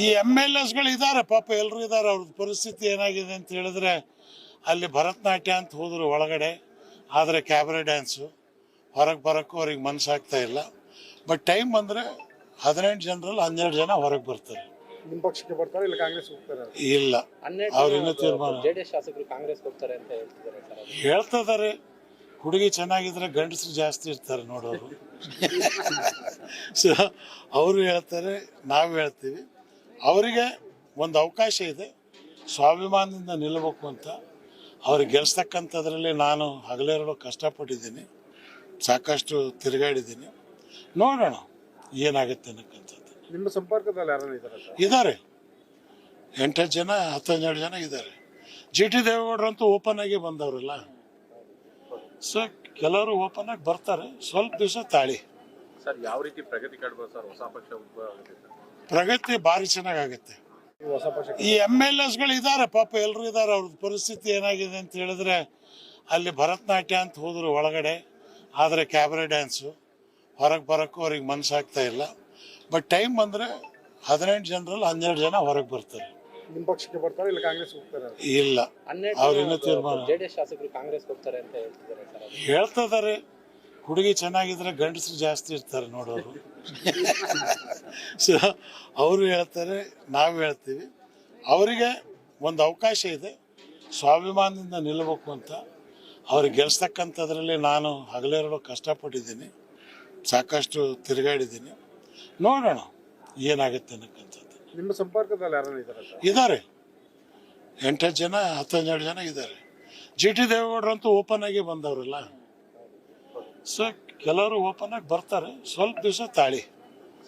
ಈ M L ಎಸ್ಗಳು ಇದ್ದಾರೆ ಪಾಪ ಎಲ್ಲರೂ ಇದ್ದಾರೆ ಅವ್ರದ್ದು ಪರಿಸ್ಥಿತಿ ಏನಾಗಿದೆ ಅಂತ ಹೇಳಿದ್ರೆ ಅಲ್ಲಿ ಭರತನಾಟ್ಯ ಅಂತ ಹೋದ್ರು ಒಳಗಡೆ ಆದರೆ ಕ್ಯಾಬ್ರೆ ಡ್ಯಾನ್ಸು ಹೊರಗೆ ಬರೋಕ್ಕೂ ಅವ್ರಿಗೆ ಮನಸ್ಸಾಗ್ತಾ ಇಲ್ಲ. ಬಟ್ ಟೈಮ್ ಬಂದರೆ ಹದಿನೆಂಟು ಜನರಲ್ಲಿ ಹನ್ನೆರಡು ಜನ ಹೊರಗೆ ಬರ್ತಾರೆ. ನಿಮ್ಮ ಪಕ್ಷಕ್ಕೆ ಬರ್ತಾರೆ ಇಲ್ಲ ಕಾಂಗ್ರೆಸ್ ಹೋಗ್ತಾರೆ? ಇಲ್ಲ. ಅವ್ರು ಇನ್ನೂ ತೀರ್ಮಾನ ಜೆಡಿಎಸ್ ಶಾಸಕರು ಕಾಂಗ್ರೆಸ್ ಹೋಗ್ತಾರೆ ಅಂತ ಹೇಳ್ತಿದ್ದಾರೆ ಸರ್ ಅದು. ಹೇಳ್ತಿದ್ದಾರೆ ಹುಡುಗಿ ಚೆನ್ನಾಗಿದ್ರೆ ಗಂಡಸರು ಜಾಸ್ತಿ ಇರ್ತಾರೆ ನೋಡೋರು. ಸೊ ಅವರು ಹೇಳ್ತಾರೆ ನಾವು ಹೇಳ್ತೀವಿ. ಅವರಿಗೆ ಒಂದು ಅವಕಾಶ ಇದೆ. ಸ್ವಾಭಿಮಾನದಿಂದ ನಿಲ್ಲಬೇಕು ಅಂತ. ಅವ್ರಿಗೆ ಗೆಲ್ಸ್ತಕ್ಕಂಥದ್ರಲ್ಲಿ ನಾನು ಹಗಲೆರಡು ಕಷ್ಟಪಟ್ಟಿದ್ದೀನಿ. ಸಾಕಷ್ಟು ತಿರುಗಾಡಿದ್ದೀನಿ. ನೋಡೋಣ ಏನಾಗುತ್ತೆ ಅನ್ನಕ್ಕಂಥದ್ದು. ನಿಮ್ಮ ಸಂಪರ್ಕದಲ್ಲಿ ಯಾರು ಇದ್ದಾರೆ ಎಂಟತ್ತು ಜನ ಹತ್ತನ್ನೆರಡು ಜನ ಇದ್ದಾರೆ. ಜಿ ಟಿ ದೇವೇಗೌಡರಂತೂ ಓಪನ್ ಆಗಿ ಬಂದವರಲ್ಲ. ಸೊ ಕೆಲವರು ಓಪನ್ ಆಗಿ ಬರ್ತಾರೆ. ಸ್ವಲ್ಪ ದಿವಸ ತಾಳಿ. ಸರ್ ಯಾವ ರೀತಿ ಪ್ರಗತಿ ಕಾಣ್ಬೋದು ಸರ್ ಹೊಸ ಪಕ್ಷ ಉದ್ಭವ ಆಗುತ್ತೆ ಸರ್? ಪ್ರಗತಿ ಭಾರಿ ಚೆನ್ನಾಗಾಗುತ್ತೆ. ಹೊಸ ಪಕ್ಷ ಈ ಎಂ ಎಲ್ ಎಸ್ಗಳು ಇದ್ದಾರೆ ಪಾಪ ಎಲ್ಲರೂ ಇದ್ದಾರೆ ಅವ್ರದ್ದು ಪರಿಸ್ಥಿತಿ ಏನಾಗಿದೆ ಅಂತ ಹೇಳಿದ್ರೆ ಅಲ್ಲಿ ಭರತನಾಟ್ಯ ಅಂತ ಹೋದ್ರು ಒಳಗಡೆ ಆದರೆ ಕ್ಯಾಬ್ರೆ ಡ್ಯಾನ್ಸು ಹೊರಗೆ ಬರೋಕ್ಕೂ ಅವ್ರಿಗೆ ಮನಸ್ಸಾಗ್ತಾ ಇಲ್ಲ. ಬಟ್ ಟೈಮ್ ಬಂದರೆ ಹದಿನೆಂಟು ಜನರಲ್ಲಿ ಹನ್ನೆರಡು ಜನ ಹೊರಗೆ ಬರ್ತಾರೆ. ನಿಮ್ಮ ಪಕ್ಷಕ್ಕೆ ಬರ್ತಾರೆ ಇಲ್ಲ ಕಾಂಗ್ರೆಸ್ ಹೋಗ್ತಾರೆ? ಇಲ್ಲ. ಅವ್ರು ಇನ್ನೂ ತೀರ್ಮಾನ ಜೆಡಿಎಸ್ ಶಾಸಕರು ಕಾಂಗ್ರೆಸ್ ಹೋಗ್ತಾರೆ ಅಂತ ಹೇಳ್ತಿದ್ದಾರೆ ಸರ್ ಅದು. ಹುಡುಗಿ ಚೆನ್ನಾಗಿದ್ರೆ ಗಂಡಸರು ಜಾಸ್ತಿ ಇರ್ತಾರೆ ನೋಡೋರು. ಸೊ ಅವರು ಹೇಳ್ತಾರೆ ನಾವು ಹೇಳ್ತೀವಿ. ಅವರಿಗೆ ಒಂದು ಅವಕಾಶ ಇದೆ. ಸ್ವಾಭಿಮಾನದಿಂದ ನಿಲ್ಲಬೇಕು ಅಂತ. ಅವ್ರಿಗೆ ಗೆಲ್ಸ್ತಕ್ಕಂಥದ್ರಲ್ಲಿ ನಾನು ಹಗಲೆರಡು ಕಷ್ಟಪಟ್ಟಿದ್ದೀನಿ. ಸಾಕಷ್ಟು ತಿರುಗಾಡಿದ್ದೀನಿ. ನೋಡೋಣ ಏನಾಗುತ್ತೆ ಅನ್ನಕ್ಕಂಥದ್ದು. ನಿಮ್ಮ ಸಂಪರ್ಕದಲ್ಲಿ ಯಾರು ಇದ್ದಾರೆ ಎಂಟತ್ತು ಜನ ಹತ್ತೊಂದೆರಡು ಜನ ಇದ್ದಾರೆ ಜಿ ಟಿ ದೇವೇಗೌಡರಂತೂ ಓಪನ್ ಆಗಿ ಬಂದವರಲ್ಲ. ಸೊ ಕೆಲವರು ಓಪನ್ ಆಗಿ ಬರ್ತಾರೆ. ಸ್ವಲ್ಪ ದಿವಸ ತಾಳಿ.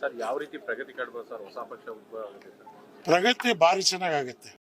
ಸರ್ ಯಾವ ರೀತಿ ಪ್ರಗತಿ ಕಾಡ್ಬೋದು ಸರ್? ಹೊಸ ಪಕ್ಷ ಉದ್ಭವ ಆಗುತ್ತೆ ಸರ್. ಪ್ರಗತಿ ಭಾರಿ ಚೆನ್ನಾಗಾಗುತ್ತೆ.